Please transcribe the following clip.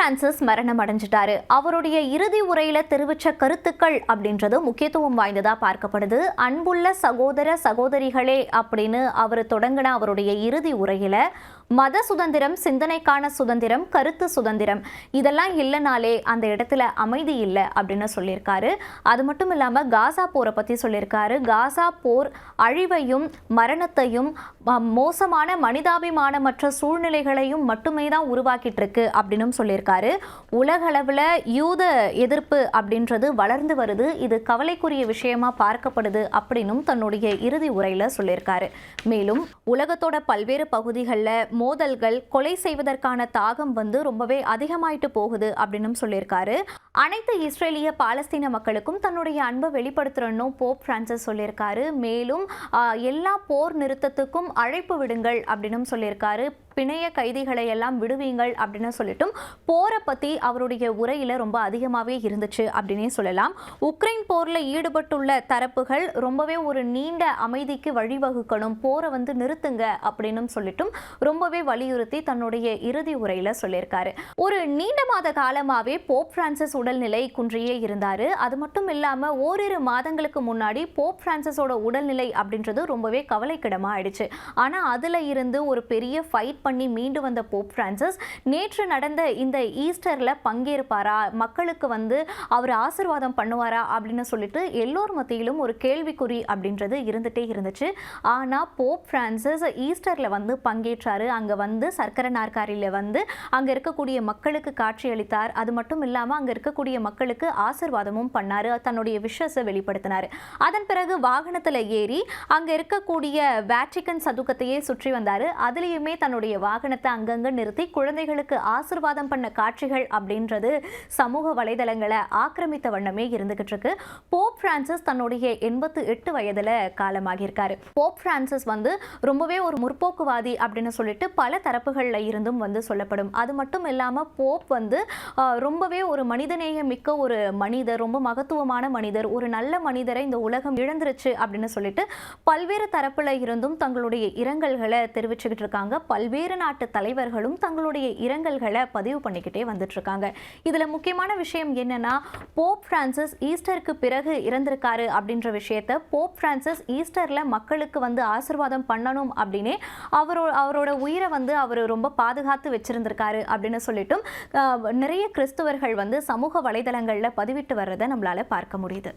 Francis மரணம் அடைஞ்சிட்டாரு. அவருடைய இறுதி உரையில தெரிவிச்ச கருத்துக்கள் அப்படின்றது முக்கியத்துவம் வாய்ந்ததா பார்க்கப்படுது. அன்புள்ள சகோதர சகோதரிகளே அப்படின்னு அவர் தொடங்கின அவருடைய இறுதி உரையில மத சுதந்திரம் சிந்தனைக்கான சுதந்திரம் கருத்து சுதந்திரம் இதெல்லாம் இல்லைனாலே அந்த இடத்துல அமைதி இல்லை அப்படின்னு சொல்லியிருக்காரு. அது மட்டும் இல்லாமல் காசா போரை பற்றி சொல்லியிருக்காரு. காசா போர் அழிவையும் மரணத்தையும் ம- மோசமான மனிதாபிமானமற்ற சூழ்நிலைகளையும் மட்டுமே தான் உருவாக்கிட்டு இருக்கு அப்படின்னும் சொல்லியிருக்காரு. உலகளவில் யூத எதிர்ப்பு அப்படின்றது வளர்ந்து வருது. இது கவலைக்குரிய விஷயமா பார்க்கப்படுது அப்படின்னும் தன்னுடைய இறுதி உரையில் சொல்லியிருக்காரு. மேலும் உலகத்தோட பல்வேறு பகுதிகளில் மோதல்கள் கொலை செய்வதற்கான தாகம் வந்து ரொம்பவே அதிகமாயிட்டு போகுது அப்படின்னும் சொல்லியிருக்காரு. அனைத்து இஸ்ரேலிய பாலஸ்தீன மக்களுக்கும் தன்னுடைய அன்பை வெளிப்படுத்துறணும் போப் பிரான்சிஸ் சொல்லியிருக்காரு. மேலும் எல்லா போர் நிறுத்தத்துக்கும் அழைப்பு விடுங்கள் அப்படின்னும் சொல்லியிருக்காரு. பிணைய கைதிகளை எல்லாம் விடுவீங்கள் அப்படின்னு சொல்லிட்டும் போரை பற்றி அவருடைய உரையில் ரொம்ப அதிகமாகவே இருந்துச்சு அப்படின்னே சொல்லலாம். உக்ரைன் போரில் ஈடுபட்டுள்ள தரப்புகள் ரொம்பவே ஒரு நீண்ட அமைதிக்கு வழிவகுக்கணும் போரை வந்து நிறுத்துங்க அப்படின்னும் சொல்லிட்டும் ரொம்பவே வலியுறுத்தி தன்னுடைய இறுதி உரையில் சொல்லியிருக்காரு. ஒரு நீண்ட மாத காலமாகவே போப் பிரான்சிஸ் உடல்நிலை குன்றியே இருந்தார். அது மட்டும் இல்லாமல் ஓரிரு மாதங்களுக்கு முன்னாடி போப் பிரான்சிஸோட உடல்நிலை அப்படின்றது ரொம்பவே கவலைக்கிடமாக ஆயிடுச்சு. ஆனால் அதில் இருந்து ஒரு பெரிய ஃபைட் பண்ணி மீண்டு வந்த போப் பிரான்சிஸ் நேற்று நடந்த இந்த ஈஸ்டரில் பங்கேற்பாரா? மக்களுக்கு வந்து அவர் ஆசிர்வாதம் பண்ணுவாரா? அப்படின்னு சொல்லிட்டு எல்லோர் மத்தியிலும் ஒரு கேள்விக்குறி அப்படின்றது இருந்துகிட்டே இருந்துச்சு. ஆனால் போப் பிரான்சிஸ் ஈஸ்டரில் வந்து பங்கேற்றார். அங்கே வந்து சர்க்கரை நாற்காரியில் வந்து அங்கே இருக்கக்கூடிய மக்களுக்கு காட்சியளித்தார் அது மட்டும் இல்லாமல் அங்கே இருக்கக்கூடிய மக்களுக்கு ஆசிர்வாதமும் பண்ணார். தன்னுடைய விஷஸை வெளிப்படுத்தினார். அதன் பிறகு வாகனத்தில் ஏறி அங்கே இருக்கக்கூடிய வேட்டிக்கன் சதுக்கத்தையே சுற்றி வந்தார். அதுலேயுமே தன்னுடைய வாகனத்தை அங்கங்கே நிறுத்தி குழந்தைகளுக்கு ஆசிர்வாதம் பண்ண காட்சிகள் அப்படின்றது சமூக வலைதளங்களை ஆக்கிரமித்த வண்ணமே இருந்துகிட்டு இருக்கு. போப் பிரான்சிஸ் தன்னுடைய எண்பத்து எட்டு வயதில் காலமாகியிருக்காரு. போப் பிரான்சிஸ் வந்து ரொம்பவே ஒரு முற்போக்குவாதி அப்படின்னு சொல்லிட்டு பல தரப்புகளில் இருந்தும் வந்து சொல்லப்படும். அது மட்டும் இல்லாமல் போப் வந்து ரொம்பவே ஒரு மனிதநேய மிக்க ஒரு மனிதர் ரொம்ப மகத்துவமான மனிதர் ஒரு நல்ல மனிதரை இந்த உலகம் இழந்துருச்சு அப்படின்னு சொல்லிட்டு பல்வேறு தரப்புல இருந்தும் தங்களுடைய இரங்கல்களை தெரிவிச்சுக்கிட்டு இருக்காங்க. பல்வேறு நாட்டு தலைவர்களும் தங்களுடைய இரங்கல்களை பதிவு பண்ணிக்கிட்டே வந்துட்டுருக்காங்க இதில் முக்கியமான விஷயம் என்னென்னா போப் ஃப்ரான்சிஸ் ஈஸ்டருக்கு பிறகு இறந்திருக்காரு அப்படின்ற விஷயத்த போப் ஃப்ரான்சிஸ் ஈஸ்டரில் மக்களுக்கு வந்து ஆசிர்வாதம் பண்ணணும் அப்படின்னே அவரோ அவரோட உயிரை வந்து அவர் ரொம்ப பாதுகாத்து வச்சுருந்திருக்காரு அப்படின்னு சொல்லிட்டும் நிறைய கிறிஸ்துவர்கள் வந்து சமூக வலைதளங்களில் பதிவிட்டு வர்றதை நம்மளால் பார்க்க முடியுது.